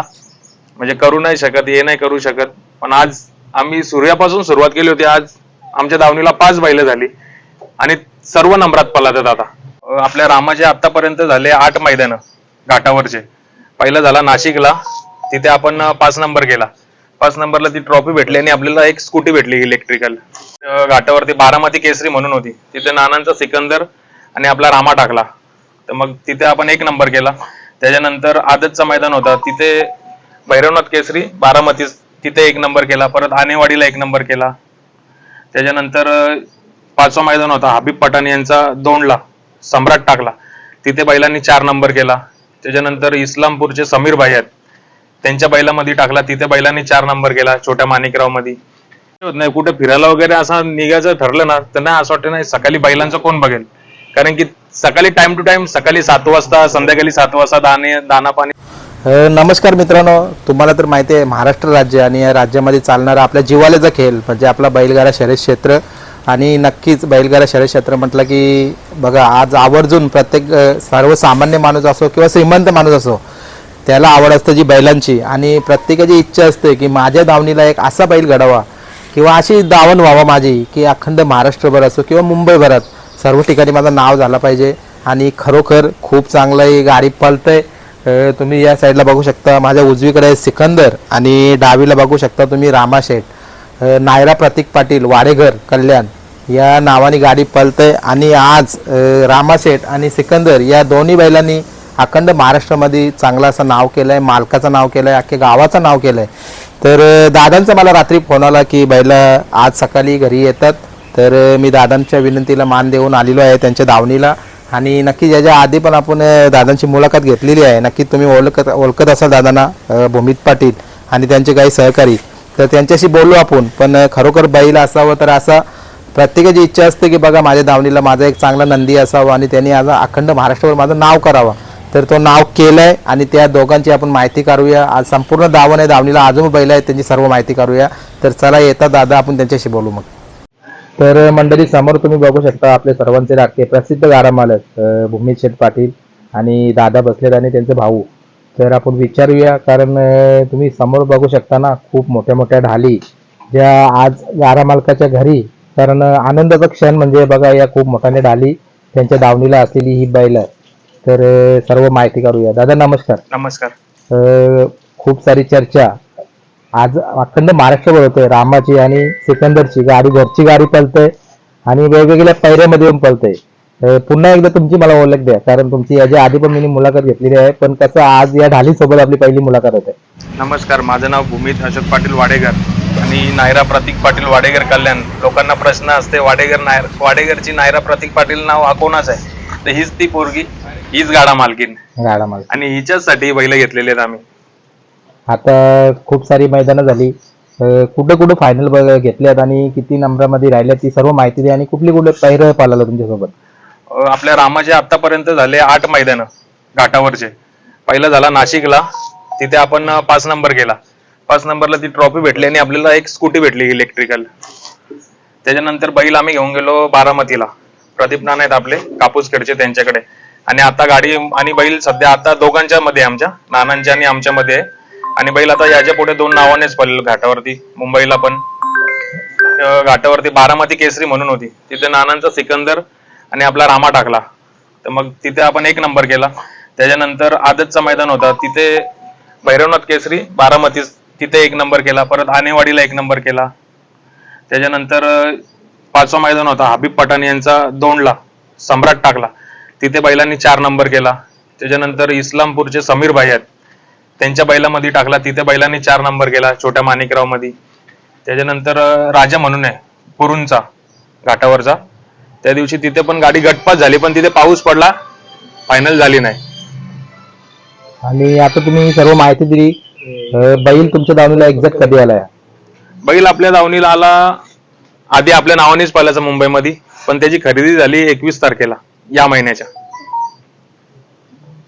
म्हणजे करू नाही शकत हे नाही करू शकत. पण आज आम्ही सूर्यापासून सुरुवात केली होती आज आमच्या दावणीला पाच बैल झाली. आणि सर्व नंबरात पलातात आता. आपल्या रामाचे आतापर्यंत झाले आठ मैदान घाटावरचे. पहिला झाला नाशिकला तिथे आपण पाच नंबर केला. पाच नंबरला ती ट्रॉफी भेटली आणि आपल्याला एक स्कूटी भेटली इलेक्ट्रिकल. घाटावरती बारामती केसरी म्हणून होती. तिथे नानांचा सिकंदर आणि आपला रामा टाकला. तर मग तिथे आपण एक नंबर केला. त्याच्यानंतर आदतचा मैदान होता. तिथे भैरवनाथ केसरी बारामती तिथे एक नंबर केला. परत आनेवाडीला एक नंबर केला. त्याच्यानंतर पाचवा मैदान होता. हबीब पठाण यांचा दोनला सम्राट टाकला. तिथे बैलांनी चार नंबर केला. त्याच्यानंतर इस्लामपूरचे समीर भाई आहेत. त्यांच्या बैलामध्ये टाकला. तिथे बैलांनी चार नंबर केला छोट्या माणिकरावमध्ये होत नाही. कुठे फिरायला वगैरे असं निघायचं ठरलं ना तर नाही असं वाटतं नाही सकाळी बैलांचं कोण बघेल? कारण की सकाळी टाइम टू टाइम सकाळी सात वाजता संध्याकाळी सात वाजता दाणे दाना पाणी नमस्कार मित्रांनो. तुम्हाला तर माहिती आहे महाराष्ट्र राज्य आणि या राज्यामध्ये चालणारा आपल्या जिवाल्याचा खेळ म्हणजे आपला बैलगाडा शर्यत क्षेत्र आणि नक्कीच बैलगाडा शर्यत क्षेत्र म्हटलं की बघा आज आवर्जून प्रत्येक सर्वसामान्य माणूस असो किंवा श्रीमंत माणूस असो त्याला आवड असते जी बैलांची आणि प्रत्येकाची इच्छा असते की माझ्या दावणीला एक असा बैल घडावा किंवा अशी दावण व्हावा माझी की अखंड महाराष्ट्रभर असो किंवा मुंबईभरात. सर्व ठिकाणी माझं नाव झालं पाहिजे. आणि खरोखर खूप चांगलं ही गाडी पळतंय. तुम्ही या साईडला बघू शकता माझ्या उजवीकडे सिकंदर आणि डावीला बघू शकता तुम्ही रामाशेठ नायरा प्रतीक पाटील वाडेघर कल्याण या नावाने गाडी पळतंय. आणि आज रामाशेठ आणि सिकंदर या दोन्ही बैलांनी अखंड महाराष्ट्रामध्ये चांगलं असं नाव केलं आहे मालकाचं नाव केलं आहे अख्ख्या गावाचं नाव केलं आहे तर दादांचा मला रात्री फोन आला की बैल आज सकाळी घरी येतात. तर मी दादांच्या विनंतीला मान देऊन आलेलो आहे त्यांच्या धावणीला आणि नक्की याच्या आधी पण आपण दादांची मुलाखत घेतलेली आहे नक्की तुम्ही ओळखत ओळखत असाल दादांना भूमित पाटील आणि त्यांचे काही सहकारी. तर त्यांच्याशी बोलू आपण पण खरोखर बैल असावं तर असा प्रत्येकाची इच्छा असते की बघा माझ्या दावणीला माझा एक चांगला नंदी असावा आणि त्यांनी आज अखंड महाराष्ट्रावर माझं नाव करावं. तर तो नाव केलंय आणि त्या दोघांची आपण माहिती करूया आज संपूर्ण दावण आहे दावणीला अजून बैल आहेत त्यांची सर्व माहिती करूया तर चला येतात दादा आपण त्यांच्याशी बोलू मग. तर मंडळी समोर तुम्ही बघू शकता आपले सर्वांचे राखे. प्रसिद्ध गाडा मालक भूमी शेठ पाटील आणि दादा बसलेत आणि त्यांचे भाऊ. तर आपण विचारूया कारण तुम्ही समोर बघू शकता ना खूप मोठ्या मोठ्या ढाली ज्या आज गाडा मालकाच्या घरी. कारण आनंदाचा क्षण म्हणजे बघा या खूप मोठ्याने ढाली त्यांच्या दावणीला असलेली ही बैल. आहे तर सर्व माहिती करूया. दादा नमस्कार. नमस्कार. खूप सारी चर्चा. आज अखंड महाराष्ट्रभर होतोय रामाची आणि सिकंदरची गाडी घरची गाडी पळते आणि वेगवेगळ्या पैऱ्यामध्ये येऊन पळते अं, पुन्हा एकदा तुमची मला ओळख द्या कारण तुमची याच्या आधी पण मी मुलाखत घेतलेली आहे पण कसं आज या ढाली सोबत आपली पहिली मुलाखत होते. नमस्कार माझं नाव भूमित अशोक पाटील वाडेकर आणि नायरा प्रतीक पाटील वाडेकर कल्याण. लोकांना प्रश्न असते वाडेकर नायर वाडेकरची नायरा प्रतीक पाटील नाव हा कोणाच आहे? तर हीच ती पोरगी हीच गाडा मालकीन गाडा मला आणि हिच्याचसाठी बैल घेतलेले आहेत आम्ही. आता खूप सारी मैदानं झाली. कुठं कुठे कुठे फायनल घेतल्यात आणि किती नंबरामध्ये राहिल्या ती सर्व माहिती द्या आणि कुठली कुठले पहिरं पाला तुमच्यासोबत? आपल्या रामाचे आतापर्यंत झाले आठ मैदान घाटावरचे. पहिला झाला नाशिकला तिथे आपण पाच नंबर केला. पाच नंबरला ती ट्रॉफी भेटली आणि आपल्याला एक स्कूटी भेटली इलेक्ट्रिकल त्याच्यानंतर बैल आम्ही घेऊन गेलो बारामतीला. प्रदीप नाना आहेत आपले कापूसखेडचे त्यांच्याकडे. आणि आता गाडी आणि बैल सध्या आता दोघांच्या मध्ये आमच्या. नानांच्या आणि आमच्या मध्ये आहे. आणि बैल आता याच्यापुढे दोन नावानेच पडलेलं घाटावरती मुंबईला पण. घाटावरती बारामती केसरी म्हणून होती. तिथे नानांचा सिकंदर आणि आपला रामा टाकला. तर मग तिथे आपण एक नंबर केला. त्याच्यानंतर आदतचा मैदान होता. तिथे भैरवनाथ केसरी बारामती तिथे एक नंबर केला. परत आनेवाडीला एक नंबर केला. त्याच्यानंतर पाचवा मैदान होता. हबीब पठाण यांचा दोनला सम्राट टाकला. तिथे बैलांनी चार नंबर केला. त्याच्यानंतर इस्लामपूरचे समीर भाई आहेत. त्यांच्या बैलामध्ये टाकला तिथे बैलांनी चार नंबर केला छोट्या माणिकरावमध्ये त्याच्यानंतर राजा म्हणून आहे कुरूंचा घाटावरचा. त्या दिवशी तिथे पण गाडी गटपास झाली पण तिथे पाऊस पडला फायनल झाली नाही. आणि आता तुम्ही सर्व माहिती दिली अं, बैल तुमच्या दावणीला एक्झॅक्ट कधी आलाय बैल आपल्या दावणीला आला आधी आपल्या नावानेच पाहिल्याचा मुंबईमध्ये पण त्याची खरेदी झाली एकवीस तारखेला या महिन्याच्या.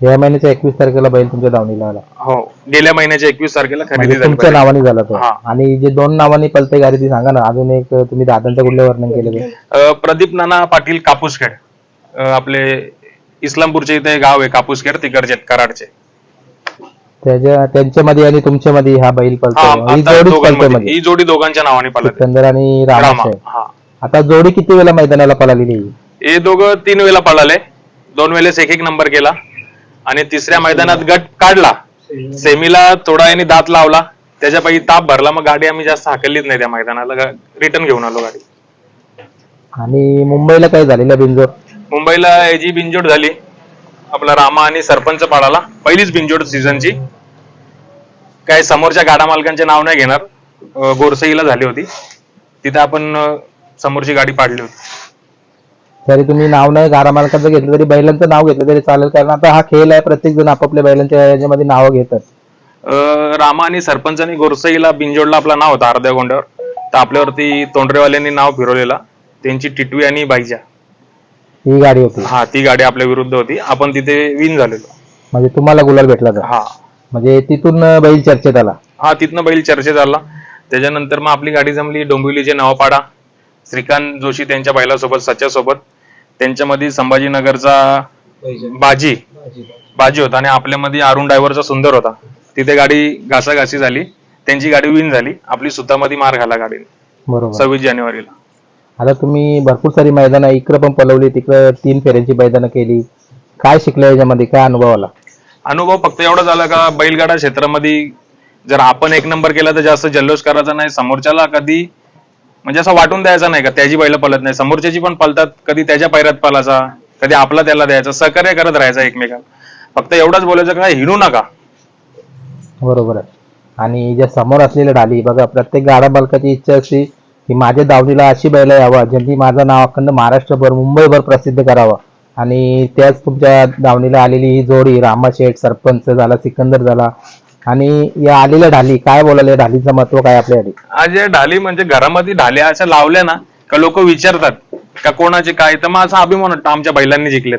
या महिन्याच्या एकवीस तारखेला बैल तुमच्या दावणीला आला. हो गेल्या महिन्याच्या एकवीस तारखेला खरेदी म्हणजे झाली तुमच्या. नावाने झाला तो. हा. आणि जे दोन नावाने पलते गाडी ती सांगा ना. अजून एक तुम्ही दादांचं कुठलं वर्णन केलं ते. अं, प्रदीप नाना पाटील कापूसखेड. अं, आपले इस्लामपूरचे इथे गाव आहे कापूसखेड तिकडचे कराडचे. त्याच्या त्यांच्यामध्ये आणि तुमच्यामध्ये हा बैल हा पळतो ही आता जोडीच पळतो दोघांमध्ये जोडी दोघांच्या नावाने पालत सिकंदर आणि रामा. हा. आता जोडी किती वेळा मैदानाला पळालेली आहे? हे दोघं तीन वेळेला पळाले. दोन वेळेस एक एक नंबर केला. आणि तिसऱ्या मैदानात गट काढला. सेमीला थोडा यांनी दात लावला. त्याच्यापैकी ताप भरला. मग गाडी आम्ही जास्त हाकललीच नाही त्या मैदानाला. रिटर्न घेऊन आलो गाडी. आणि मुंबईला काय झालेलं बिंजोर मुंबईला याची बिंजोड झाली. आपला रामा आणि सरपंच पाडाला. पहिलीच बिंजोड सीझनची काय समोरच्या गाडा मालकांचे नाव नाही घेणार. गोरसईला झाली होती. तिथे आपण समोरची गाडी पाडली होती. तरी तुम्ही नाव नाही गारा मालकाचं घेतलं तरी बैलांचं नाव घेतलं तरी चालेल कारण आता हा खेळ आहे प्रत्येक जण आपापल्या बैलांच्या याच्यामध्ये नावं घेतात. अं, रामा आणि सरपंचांनी गोरसईला बिंजोडला आपला नाव होता अर्ध्या गोंड्यावर. तर आपल्यावरती तोंडरेवाल्यांनी नाव फिरवलेला त्यांची टिटवी आणि बाईजा. ही गाडी होती. हा ती गाडी आपल्या विरुद्ध होती. आपण तिथे विन झालेलो. म्हणजे तुम्हाला गुलाल भेटला तर? हा. म्हणजे तिथून बैल चर्चेत आला. हा तिथनं बैल चर्चेत आला. त्याच्यानंतर मग आपली गाडी जमली डोंबिवलीचे नवापाडा श्रीकांत जोशी त्यांच्या बैलासोबत सच्यासोबत त्यांच्यामध्ये संभाजीनगरचा बाजी. बाजी. होता आणि आपल्यामध्ये अरुण ड्रायव्हरचा सुंदर होता. तिथे गाडी घासाघासी झाली. त्यांची गाडी विन झाली. आपली सुतामध्ये मार घाला गाडीने. बरोबर. सव्वीस जानेवारीला. आता तुम्ही भरपूर सारी मैदानं इकडं पण पलवली तिकडं तीन फेऱ्यांची मैदानं केली. काय शिकलं याच्यामध्ये? काय अनुभव आला अनुभव फक्त एवढा झाला का बैलगाडा क्षेत्रामध्ये जर आपण एक नंबर केला तर जास्त जल्लोष करायचा नाही. समोरच्याला कधी म्हणजे असं वाटून द्यायचा नाही का? त्याची बैल पलत नाही. समोरच्याची पण पलतात. कधी त्याच्या पैरात पलाचा कधी आपला त्याला द्यायचा. सहकार्य करत राहायचा एकमेकाला फक्त एवढंच बोलायचं का हिणू नका. बरोबर आहे. आणि ज्या समोर असलेल्या ढाली बघा प्रत्येक गाडा मालकाची इच्छा असते की माझ्या दावणीला अशी बैल यावा ज्यांनी माझं नाव अखंड महाराष्ट्रभर मुंबईभर प्रसिद्ध करावं. आणि त्याच तुमच्या दावणीला आलेली ही जोडी रामा शेठ सरपंच झाला सिकंदर झाला आणि या आलेल्या ढाली काय बोलायला या ढालीचं महत्त्व काय आपल्यासाठी आज या ढाली म्हणजे घरामध्ये ढाल्या अशा लावल्या ना का लोक विचारतात का कोणाचे काय? तर मग असा अभिमान वाटतो आमच्या बैलांनी जिंकलेत.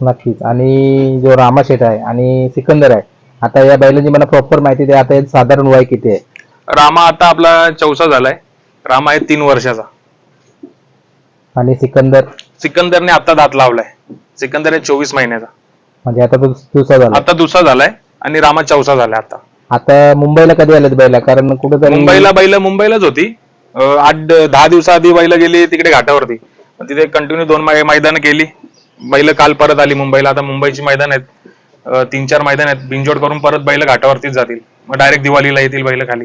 नक्कीच. आणि जो रामा शेठ आहे आणि सिकंदर आहे आता या बैलांची मला प्रॉपर माहिती द्या आता याचं साधारण वय किती आहे? रामा आता आपला चौसा झालाय. रामा आहे तीन वर्षाचा. आणि सिकंदर? सिकंदरने आता दात लावलाय. सिकंदर आहे चोवीस महिन्याचा. म्हणजे आता तो दुसरा झाला आता दुसरा झालाय. आणि रामा चौसा झालाय आता. आता मुंबईला कधी आलेत बैला? कारण कुठेतरी मुंबईला बैल मुंबईलाच होती. अं, आठ दहा दिवसाआधी बैल गेली तिकडे घाटावरती. मग तिथे कंटिन्यू दोन मैदान केली. बैल काल परत आली मुंबईला. आता मुंबईची मैदान आहेत. अं, तीन चार मैदान आहेत. बिंजोड करून परत बैल घाटावरतीच जातील. मग डायरेक्ट दिवाळीला येतील बैल खाली.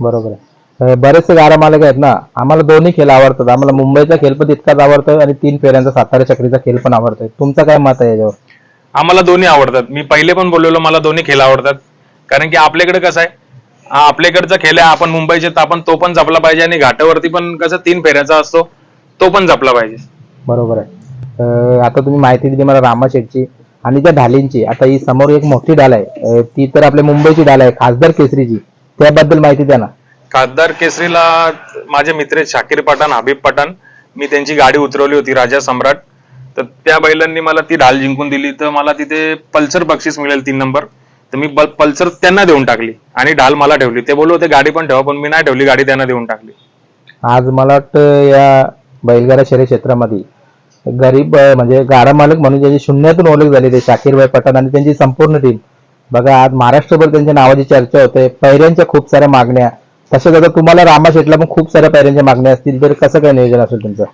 बरोबर आहे. अं, बरेचसे गारा मालक आहेत ना आम्हाला दोन्ही खेळ आवडतात. आम्हाला मुंबईचा खेळ पण तितकाच आवडतोय आणि तीन फेऱ्यांचा सातारा चक्रीचा खेळ पण आवडतोय. तुमचं काय मत आहे याच्यावर? आम्हाला दोन्ही आवडतात. मी पहिले पण बोललेलो मला दोन्ही खेळ आवडतात. कारण की आपल्याकडे कसं आहे आपल्याकडचा खेळ आहे आपण मुंबईचे तर आपण तो पण जपला पाहिजे आणि घाटावरती पण कसं तीन फेऱ्याचा असतो तो पण जपला पाहिजे. बरोबर आहे. आता तुम्ही माहिती दिली मला रामा शेठची आणि त्या ढालींची. आता ही समोर एक मोठी ढाल आहे. ती तर आपल्या मुंबईची ढाल आहे खासदार केसरीची. त्याबद्दल माहिती द्या ना. खासदार केसरीला माझे मित्र शाकीर पठाण हबीब पठाण. मी त्यांची गाडी उतरवली होती राजा सम्राट. तर त्या बैलांनी मला ती ढाल जिंकून दिली. तर मला तिथे पल्सर बक्षीस मिळेल तीन नंबर तर मी पल्सर त्यांना देऊन टाकली आणि ढाल मला ठेवली. ते बोलले होते गाडी पण ठेवा पण मी नाही ठेवली गाडी त्यांना देऊन टाकली. आज मला वाटतं या बैलगाडा शहरी क्षेत्रामध्ये गरीब म्हणजे गाडा मालक म्हणून ज्याची शून्यातून ओळख झाली ते शाकीरभाई पठाण आणि त्यांची संपूर्ण टीम बघा आज महाराष्ट्रभर त्यांच्या नावाची चर्चा होते. पैऱ्यांच्या खूप साऱ्या मागण्या. तसेच आता तुम्हाला रामा शेटला पण खूप साऱ्या पैऱ्यांच्या मागण्या असतील. तर कसं काय नियोजन असेल तुमचं?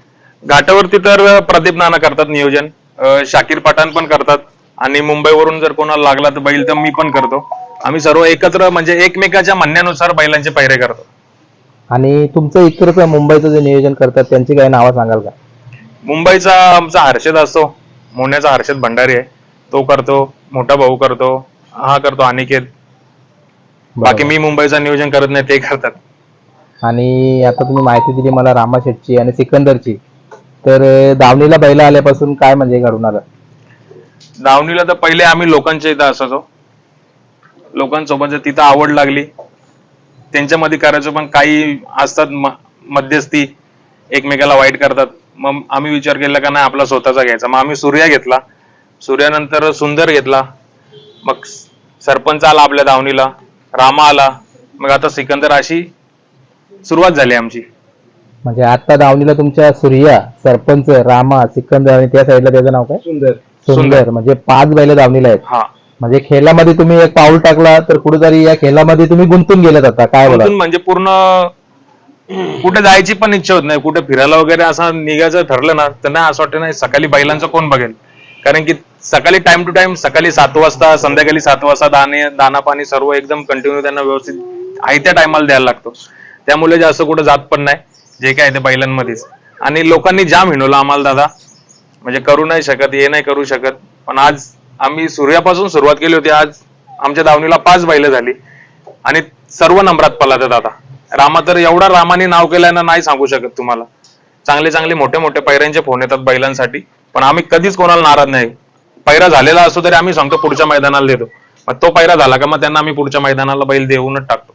घाटावरती तर प्रदीप नाना करतात नियोजन. शाकीर पठाण पण करतात. आणि मुंबईवरून जर कोणाला लागला तर बैल तर मी पण करतो. आम्ही सर्व एकत्र म्हणजे एकमेकाच्या म्हणण्यानुसार बैलांचे पैरे करतो. आणि तुमचं इकडचं मुंबईचं जे नियोजन करतात त्यांची काही नावं सांगाल का? मुंबईचा आमचा हर्षद असतो. मोन्याचा हर्षद भंडारी आहे. तो करतो. मोठा भाऊ करतो. हा करतो अनिकेत. बाकी मी मुंबईचं नियोजन करत नाही ते करतात. आणि आता तुम्ही माहिती दिली मला रामा शेटची आणि सिकंदरची. तर दावणीला बैला आल्यापासून काय म्हणजे घडून आलं? दावणीला तर पहिले आम्ही लोकांच्या इथं असायचो. लोकांसोबत जर तिथं आवड लागली. त्यांच्यामध्ये करायचो पण काही असतात मध्यस्थी एकमेकाला वाईट करतात. मग आम्ही विचार केला का नाही आपला स्वतःचा घ्यायचा. मग आम्ही सूर्या घेतला. सूर्यानंतर सुंदर घेतला. मग सरपंच आला आपल्या दावणीला. रामा आला. मग आता सिकंदर अशी सुरुवात झाली आमची. म्हणजे आता दावणीला तुमच्या सूर्या सरपंच रामा सिकंदर आणि त्या साईडला त्याचं नाव काय? सुंदर. सुंदर. म्हणजे पाच बैल दावणीला आहेत. हा. म्हणजे खेळामध्ये तुम्ही एक पाऊल टाकला तर कुठेतरी या खेळामध्ये तुम्ही गुंतून गेलेत आता. काय बोला? तिथून म्हणजे पूर्ण कुठे जायची पण इच्छा होत नाही. कुठे फिरायला वगैरे असं निघायचं ठरलं ना तर नाही असं वाटतं नाही सकाळी बैलांचं कोण बघेल? कारण की सकाळी टाइम टू टाइम सकाळी सात वाजता संध्याकाळी सात वाजता दाणे दाना पाणी सर्व एकदम कंटिन्यू त्यांना व्यवस्थित आहे त्या टायमाला द्यायला लागतो. त्यामुळे जास्त कुठं जात पण नाही. जे काय आहे ते बैलांमध्येच. आणि लोकांनी जाम हिणवलं आम्हाला दादा. म्हणजे करू नाही शकत हे नाही करू शकत. पण आज आम्ही सूर्यापासून सुरुवात केली होती. आज आमच्या दावणीला पाच बैल झाली. आणि सर्व नंबरात पलातात दादा. रामा तर एवढा रामाने नाव केलंय ना नाही सांगू शकत तुम्हाला. चांगले चांगले मोठे मोठे पैऱ्यांचे फोन येतात बैलांसाठी. पण आम्ही कधीच कोणाला नाराज नाही. पैरा झालेला असतो तरी आम्ही सांगतो पुढच्या मैदानाला देतो मग तो पैरा झाला का मग त्यांना आम्ही पुढच्या मैदानाला बैल देऊनच टाकतो.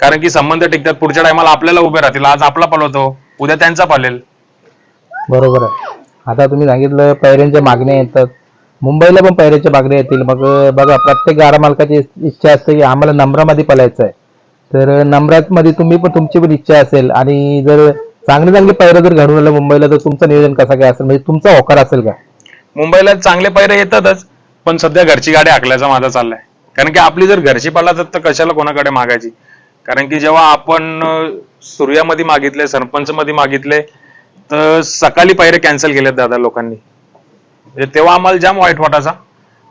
कारण की संबंध टिकतात. पुढच्या टायमाला आपल्याला उभे राहतील. आज आपला पलवतो उद्या त्यांचा पालेल बरोबर आहे. आता तुम्ही सांगितलं पैऱ्यांच्या मागण्या येतात. मुंबईला पण पैऱ्यांच्या मागण्या येतील. मग बघा प्रत्येक गाडा मालकाची इच्छा असते की आम्हाला नंबरामध्ये पलायचं आहे. तर नंबरामध्ये तुम्ही पण तुमची पण इच्छा असेल. आणि जर चांगले चांगले पैरं जर घडून आलं मुंबईला तर तुमचं नियोजन कसं काय असेल? म्हणजे तुमचा होकार असेल का? मुंबईला चांगले पैरे येतातच. पण सध्या घरची गाडी हाकल्याचा माझा चाललाय. कारण की आपली जर घरची पाला तर कशाला कोणाकडे मागायची? कारण की जेव्हा आपण सूर्यामध्ये मागितले सरपंच मध्ये मागितले तर सकाळी पैरे कॅन्सल केलेत दादा लोकांनी. म्हणजे तेव्हा आम्हाला जाम वाईट वाटायचा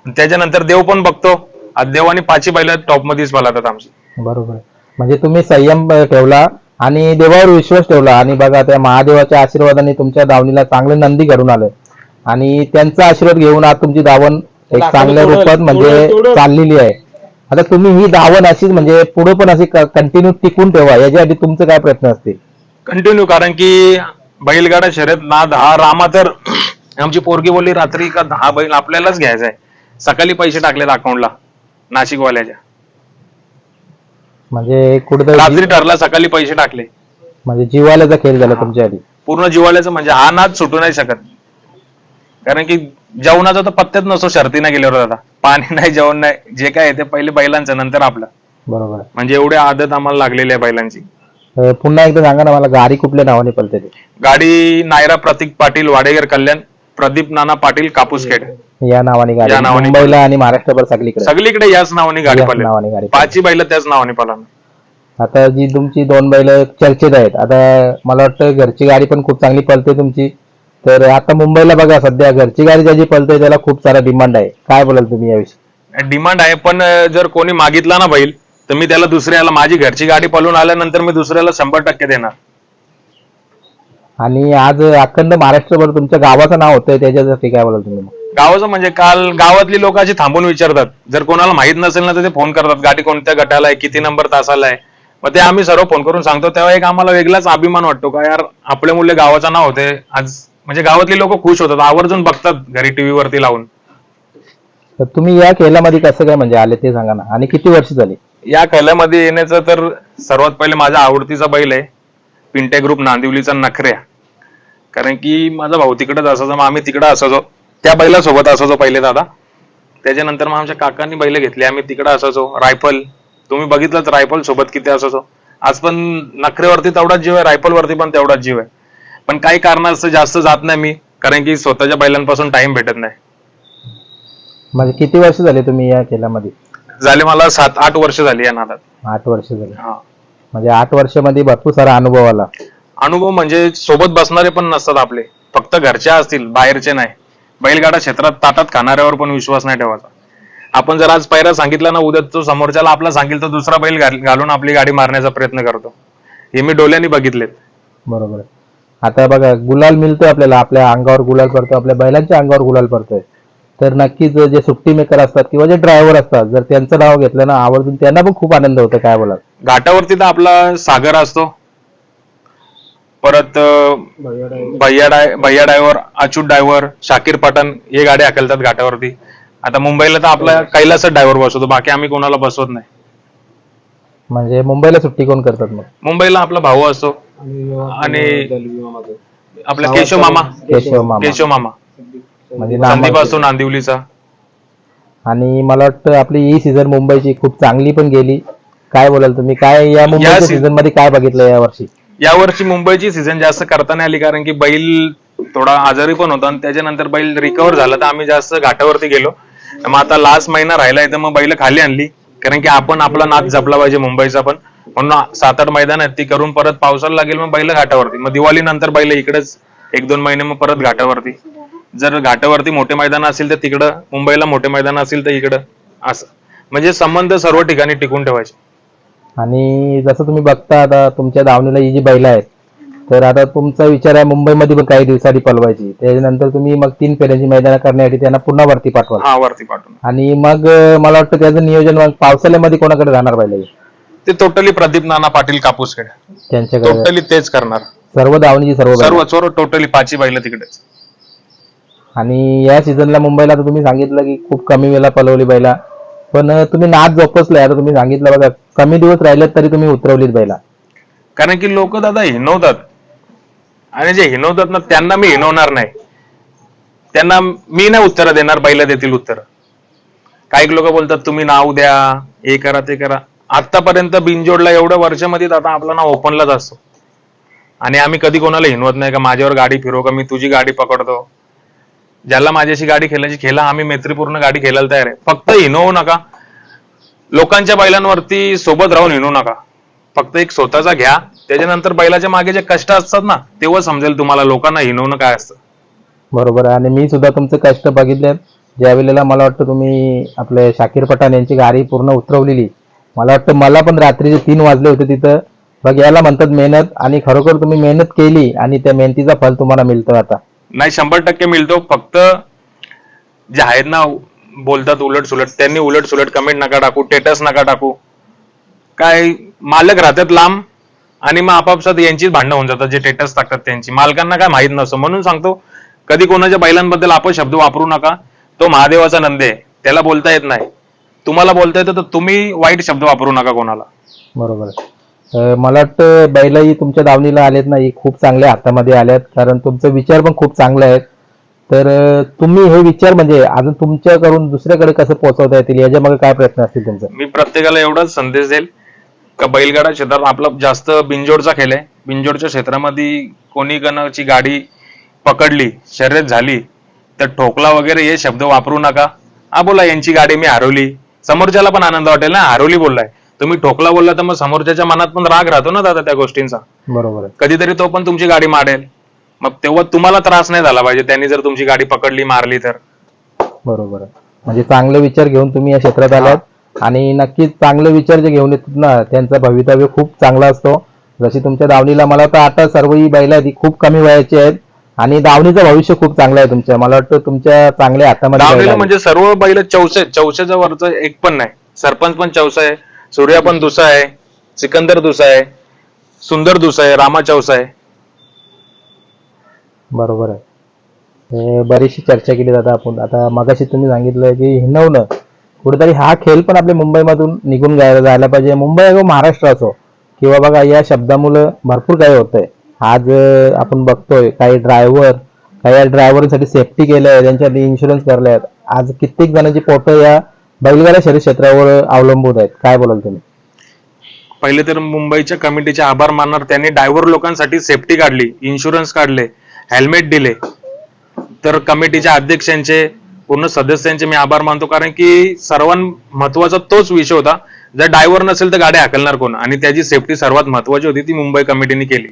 त्याच्यानंतर देव पण बघतो. आज देव आणि पाची बैल टॉप मध्येच पळतात आमची. बरोबर. म्हणजे तुम्ही संयम ठेवला आणि देवावर विश्वास ठेवला. आणि बघा त्या महादेवाच्या आशीर्वादाने तुमच्या दावणीला चांगले नंदी घडून आले. आणि त्यांचा आशीर्वाद घेऊन आज तुमची दावण एक चांगल्या रूपात म्हणजे चाललेली आहे. आता तुम्ही ही दावण अशीच म्हणजे पुढे पण अशी कंटिन्यू टिकून ठेवा याच्यासाठी तुमचे काय प्रयत्न असतील? कंटिन्यू कारण की बैलगाडा शर्यत ना दहा रामा तर आमची पोरगी बोलली रात्री का दहा बैल आपल्यालाच घ्यायचा आहे सकाळी पैसे टाकलेत अकाउंटला नाशिकवाल्याच्या. म्हणजे कुठेतरी रात्री ठरला सकाळी पैसे टाकले. म्हणजे जिवाल्याचा खेळ झाला तुमच्यासाठी पूर्ण जिवाळ्याचं म्हणजे हा नाद सुटू नाही शकत. कारण की जेवणाचा तर पत्त्यात नसतो शर्तीनं गेल्यावर दादा पाणी नाही जेवण नाही जे काय आहे ते पहिले बैलांचं नंतर आपलं. बरोबर. आहे. म्हणजे एवढी आदत आम्हाला लागलेली आहे बैलांची. अ, पुन्हा एकदा सांगा ना मला गाडी कुठल्या नावाने पलते ते? गाडी नायरा प्रतीक पाटील वाडेगर कल्याण प्रदीप नाना पाटील कापूसखेड या नावाने गाडी. या नावाने मुंबईला आणि महाराष्ट्रभर सगळीकडे. सगळीकडे याच नावाने गाडी याच पडली नावाने गाडी पाचही बैल त्याच नावाने पळाला आता जी तुमची दोन बैल चर्चेत आहेत. आता मला वाटतं घरची गाडी पण खूप चांगली पळते तुमची. तर आता मुंबईला बघा सध्या घरची गाडी ज्याची पळते त्याला खूप सारा डिमांड आहे. काय बोलाल तुम्ही याविषयी? डिमांड आहे पण जर कोणी मागितला ना बैल तर मी त्याला दुसऱ्याला माझी घरची गाडी पळून आल्यानंतर मी दुसऱ्याला शंभर टक्के देणार. आणि आज अखंड महाराष्ट्रभर तुमच्या गावाचं नाव होतंय त्याच्यासाठी काय बोलाल तुम्ही मग? गावाचं म्हणजे काल गावातली लोक अशी थांबून विचारतात. जर कोणाला माहीत नसेल ना तर ते फोन करतात. गाडी कोणत्या गटाला आहे किती नंबर तासाला आहे? मग ते आम्ही सर्व फोन करून सांगतो. तेव्हा एक आम्हाला वेगळाच अभिमान वाटतो का यार आपल्या मुले गावाचं नाव होते आज म्हणजे गावातली लोक खुश होतात आवर्जून बघतात घरी टीव्ही वरती लावून. तर तुम्ही या खेळामध्ये कसं काय म्हणजे आले ते सांगा ना. आणि किती वर्ष झाली? या खेळामध्ये येण्याचं तर सर्वात पहिले माझा आवडतीचा बैल आहे पिंटे ग्रुप नांदिवलीचा नखऱ्या. कारण की माझा भाऊ तिकडेच असायचा मग आम्ही तिकडे असायचो. त्या बैलासोबत असायचो पहिले दादा. त्याच्यानंतर मग आमच्या काकांनी बैल घेतले आम्ही तिकडे असायचो. रायफल. तुम्ही बघितलंच रायफल सोबत किती असायचो. आज पण नखरेवरती तेवढाच जीव आहे रायफल वरती पण तेवढाच जीव आहे. पण काही कारणास्तव जास्त जात नाही मी कारण की स्वतःच्या बैलांपासून टाइम भेटत नाही. म्हणजे किती वर्ष झाले तुम्ही या खेळामध्ये झाले मला सात आठ वर्ष झाली या नादात. आठ वर्ष झाले. हा. म्हणजे आठ वर्षामध्ये भरपूर सारा अनुभव आला. अनुभव म्हणजे सोबत बसणारे पण नसतात आपले. फक्त घरच्या असतील बाहेरचे नाही. बैलगाडा क्षेत्रात ताटात खाणाऱ्यावर पण विश्वास नाही ठेवायचा. आपण जर आज पायरा सांगितला ना उद्या तो समोरच्याला आपला सांगेल तर दुसरा बैल घाल- घालून आपली गाडी मारण्याचा प्रयत्न करतो. हे मी डोळ्यांनी बघितलेत. बरोबर. आहे. आता बघा गुलाल मिळतोय आपल्याला. आपल्या अंगावर गुलाल पडतो आपल्या बैलांच्या अंगावर गुलाल पडतोय. तर नक्कीच जे सुट्टी मेकर असतात किंवा जे ड्रायव्हर असतात जर त्यांचं नाव घेतलं ना आवर्जून त्यांना पण खूप आनंद होतो काय बोलाल? घाटावरती तर आपला सागर असतो. परत भैया डाय भैया ड्रायव्हर अच्युत ड्रायव्हर शाकीर पठाण हे गाडी हाकलतात घाटावरती. आता मुंबईला तर आपला कैलासच ड्रायव्हर बसवतो बाकी आम्ही कोणाला बसवत नाही. म्हणजे मुंबईला सुट्टी कोण करतात मग? मुंबईला आपला भाऊ असतो. आणि आपला केशव मामा. केशव मामा. केशव मामा. म्हणजे नामा- असतो नांदिवलीचा. आणि मला वाटतं आपली ही सीझन मुंबईची खूप चांगली पण गेली. काय बोलाल तुम्ही? काय या मुंबईच्या सीझनमध्ये काय बघितलं या वर्षी? यावर्षी मुंबईची सीझन जास्त करता नाही आली कारण की बैल थोडा आजारी पण होता आणि त्याच्यानंतर बैल रिकवर झाला तर आम्ही जास्त घाटावरती गेलो. तर मग आता लास्ट महिना राहिलाय तर मग बैल खाली आणली. कारण की आपण आपला नाद जपला पाहिजे मुंबईचा पण. म्हणून सात आठ मैदान आहेत ती करून परत पावसाला लागेल मग बैल घाटावरती. मग दिवाळी नंतर बैल इकडेच एक दोन महिने मग परत घाटावरती. जर घाटावरती मोठे मैदान असेल तर तिकडं मुंबईला मोठे मैदान असेल तर इकडं. असं. म्हणजे संबंध सर्व ठिकाणी टिकून ठेवायचे. आणि जसं तुम्ही बघता आता तुमच्या दावणीला ही जी बैल आहेत तर आता तुमचा विचार आहे मुंबईमध्ये पण काही दिवसांनी पलवायची. त्याच्यानंतर तुम्ही मग तीन फेऱ्यांची मैदानं करण्यासाठी त्यांना पुन्हा वरती पाठवाल. हा वरती पाठवून आणि मग मला वाटतं त्याचं नियोजन मग पावसाळ्यामध्ये कोणाकडे राहणार पाहिजे ते टोटली प्रदीप नाना पाटील कापूसकडे त्यांच्याकडे टोटली तेच करणार. सर्व दावणीची सर्व. सर्व सर्व टोटली पाची बैल तिकडेच. आणि या सीझनला मुंबईला तर तुम्ही सांगितलं की खूप कमी वेळा पलवली बैला. पण तुम्ही नाद जोपासलाय. आता तुम्ही सांगितलं बघा कमी दिवस राहिलेत तरी तुम्ही उतरवलीत बैला. कारण की लोक दादा हिनवतात आणि जे हिनवतात ना त्यांना मी हिनवणार नाही. त्यांना मी नाही उत्तर देणार बैला देतील उत्तर. काही लोक बोलतात तुम्ही नाव द्या हे करा ते करा. आतापर्यंत बिनजोडला एवढ्या वर्षामध्ये आता आपलं नाव ओपनलाच असतो. आणि आम्ही कधी कोणाला हिनवत नाही का माझ्यावर गाडी फिरव का मी तुझी गाडी पकडतो. ज्याला माझ्याशी गाडी खेळण्याची खेळा आम्ही मैत्रीपूर्ण गाडी खेळायला तयार आहे. फक्त हिनवू नका. लोकांच्या बैलांवरती सोबत राहून हिनवू नका. फक्त एक स्वतःचा घ्या. त्याच्यानंतर बैलाच्या मागे जे कष्ट असतात ना तेव्हा समजेल तुम्हाला लोकांना हिनवणं काय असतं. बरोबर आहे. आणि मी सुद्धा तुमचे कष्ट बघितले ज्या वेळेला मला वाटतं तुम्ही आपले शाकीर पठाण यांची गाडी पूर्ण उतरवलेली मला वाटतं मला पण रात्रीचे तीन वाजले होते तिथं. बघ याला म्हणतात मेहनत आणि खरोखर तुम्ही मेहनत केली आणि त्या मेहनतीचा फल तुम्हाला मिळतो आता. नाही शंभर टक्के मिळतो. फक्त जे आहेत ना बोलतात उलट सुलट त्यांनी उलट सुलट कमेंट नका टाकू टेटस नका टाकू. काय मालक राहतात लांब आणि मग आपापसात यांचीच भांडणं होऊन जातात जे टेटस टाकतात त्यांची. मालकांना काय माहीत नसतं. म्हणून सांगतो कधी कोणाच्या बैलांबद्दल आपण शब्द वापरू नका. तो महादेवाचा नंदे आहे त्याला बोलता येत नाही. तुम्हाला बोलता येतं तर तुम्ही वाईट शब्द वापरू नका कोणाला. बरोबर. आहे. अं, मला वाटतं बैलाही तुमच्या दावणीला आलेत नाही खूप चांगल्या हातामध्ये आल्यात कारण तुमचे विचार पण खूप चांगले आहेत. तर अं, तुम्ही हे विचार म्हणजे अजून तुमच्याकडून दुसऱ्याकडे कसं पोहोचवता येतील याच्या मागे काय प्रयत्न असतील तुमचे? मी प्रत्येकाला एवढाच संदेश देईल का बैलगाडा क्षेत्रात आपला जास्त बिंजोडचा खेळ आहे. बिंजोडच्या क्षेत्रामध्ये कोणी कोणाची गाडी पकडली शर्यत झाली तर ठोकला वगैरे हे शब्द वापरू नका. हा बोला यांची गाडी मी हरवली. समोरच्याला पण आनंद वाटेल ना? हरवली बोललाय. तुम्ही ठोकला बोलला तर मग समोरच्याच्या मनात पण राग राहतो ना दादा त्या गोष्टींचा? बरोबर आहे. कधीतरी तो पण तुमची गाडी मारेल. मग तेव्हा तुम्हाला त्रास नाही झाला पाहिजे. त्यांनी जर तुमची गाडी पकडली मारली तर. बरोबर आहे. म्हणजे चांगले विचार घेऊन तुम्ही या क्षेत्रात आलात. आणि नक्कीच चांगले विचार जे घेऊन येतात ना त्यांचा भवितव्य खूप चांगला असतो. जशी तुमच्या दावणीला मला वाटतं आता सर्व ही बैल ती खूप कमी वयाची आहेत. आणि दावणीचं भविष्य खूप चांगलं आहे तुमच्या. मला वाटतं तुमच्या चांगल्या हातामध्ये. म्हणजे सर्व बैल चौसे चौशाच्या वरचं एक पण नाही. सरपंच पण चौसा आहे सूर्या पण दुसा आहे सिकंदर दुसा आहे सुंदर दुसा आहे रामा चौसा आहे. बरोबर आहे. हे बरीचशी चर्चा केली दादा आपण. आता मगाशी तुम्ही सांगितलं की हिनवणं कुठेतरी हा खेळ पण आपल्या मुंबईमधून निघून जायला जायला पाहिजे. मुंबई असो महाराष्ट्र असो. किंवा बघा या शब्दामुळं भरपूर काही होतंय. आज आपण बघतोय काही ड्रायव्हर काही ड्रायव्हरसाठी सेफ्टी केलंय त्यांच्यासाठी इन्शुरन्स करले आहेत आज कित्येक जणांची पोटं या बैलगाडा शरीर क्षेत्रावर अवलंबून आहेत. काय बोलाल तुम्ही? पहिले तर मुंबईच्या कमिटीचे आभार मानणार. त्यांनी ड्रायव्हर लोकांसाठी सेफ्टी काढली इन्शुरन्स काढले हेल्मेट दिले. तर कमिटीच्या अध्यक्षांचे पूर्ण सदस्यांचे मी आभार मानतो. कारण की सर्वात महत्त्वाचा तोच विषय होता. जर ड्रायव्हर नसेल तर गाडी हाकलणार कोण? आणि त्याची सेफ्टी सर्वात महत्वाची होती ती मुंबई कमिटीने केली.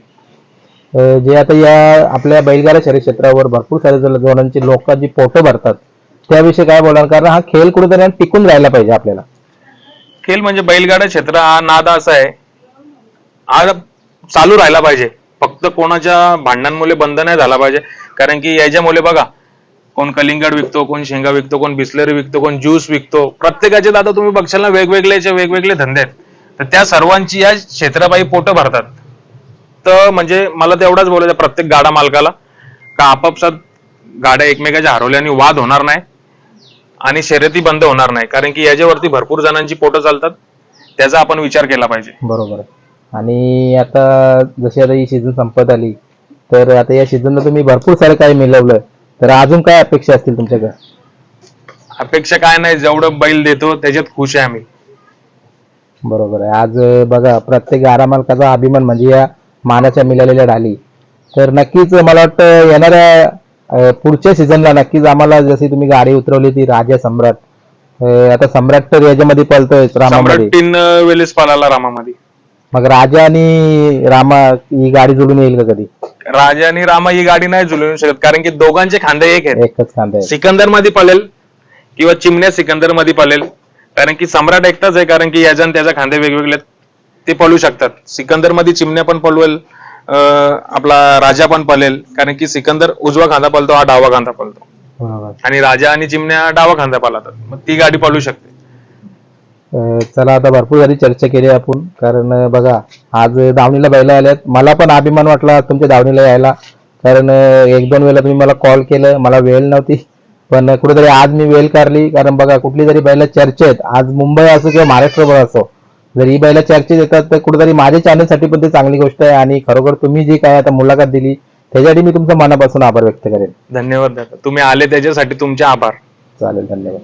जे आता या आपल्या बैलगाडा शहरी क्षेत्रावर भरपूर सारे जण- लोक जी पोटं भरतात त्याविषयी काय बोलाल? कारण हा खेळ कुठेतरी टिकून राहायला पाहिजे आपल्याला. खेळ म्हणजे बैलगाडा क्षेत्र हा नाद असा आहे. हा चालू राहिला पाहिजे. फक्त कोणाच्या भांडणांमुळे बंद नाही झाला पाहिजे. कारण की याच्यामुळे बघा कोण कलिंगड विकतो कोण शेंगा विकतो कोण बिस्लरी विकतो कोण ज्यूस विकतो. प्रत्येकाचे दादा तुम्ही बघशाल ना वेगवेगळ्याचे वेगवेगळे धंदे आहेत. तर त्या सर्वांची या क्षेत्राबाई पोटं भरतात. तर म्हणजे मला तेवढाच बोलायचं प्रत्येक गाडा मालकाला का आपापसात गाड्या एकमेकाच्या हरवल्याने वाद होणार नाही आणि शर्यती बंद होणार नाही. कारण की याच्यावरती भरपूर जणांची पोटं चालतात त्याचा आपण विचार केला पाहिजे. बरोबर. आणि आता जशी आता ही सीझन संपत आली तर आता या सीझनला तुम्ही भरपूर सारं काही मिळवलं तर अजून काय अपेक्षा असतील तुमच्याकडे? अपेक्षा काय नाही जेवढं बैल देतो त्याच्यात खुश आहे आम्ही. बरोबर आहे. आज बघा प्रत्येक गाडा मालकाचा अभिमान म्हणजे या मानाच्या मिळालेल्या ढाली तर नक्कीच मला वाटतं येणाऱ्या पुढच्या सीझनला नक्कीच आम्हाला जशी तुम्ही गाडी उतरवली ती राजा सम्राट आता सम्राट तर याच्यामध्ये पळतोय सम्राट रामामध्ये तीन वेळेस पालाला रामामध्ये. मग राजा आणि रामा ही गाडी जोडून येईल का कधी? राजा आणि रामा ही गाडी नाही जुळवू शकत कारण की दोघांचे खांदे एक आहेत. एकच आहे सिकंदरमध्ये पळेल किंवा चिमण्या सिकंदरमध्ये पळेल कारण की सम्राट एकटाच आहे कारण की याचा आणि त्याचा खांदे वेगवेगळे आहेत. ते पळू शकतात. सिकंदरमध्ये चिमण्या पण पळवेल आपला राजा पण पळेल कारण की सिकंदर उजवा खांदा पळतो हा डावा खांदा पळतो. आणि राजा आणि चिमण्या डावा खांदा पळतात. मग ती गाडी पळू शकते. चला आता भरपूर झाली चर्चा केली आपण कारण बघा आज दावणीला बैला आल्यात. मला पण अभिमान वाटला तुमच्या दावणीला यायला. कारण एक दोन वेळेला तुम्ही मला कॉल केलं मला वेळ नव्हती. पण कुठेतरी आज मी वेळ काढली. कारण बघा कुठली तरी बैला चर्चेत. आज मुंबई असो किंवा महाराष्ट्रभर असो जर ही बैला चर्चेत येतात तर कुठेतरी माझ्या चॅनलसाठी पण ते चांगली गोष्ट आहे आणि खरोखर तुम्ही जी काय आता मुलाखत दिली त्याच्यासाठी मी तुमचा मनापासून आभार व्यक्त करेन. धन्यवाद दादा. तुम्ही आले त्याच्यासाठी तुमचे आभार. चालेल धन्यवाद.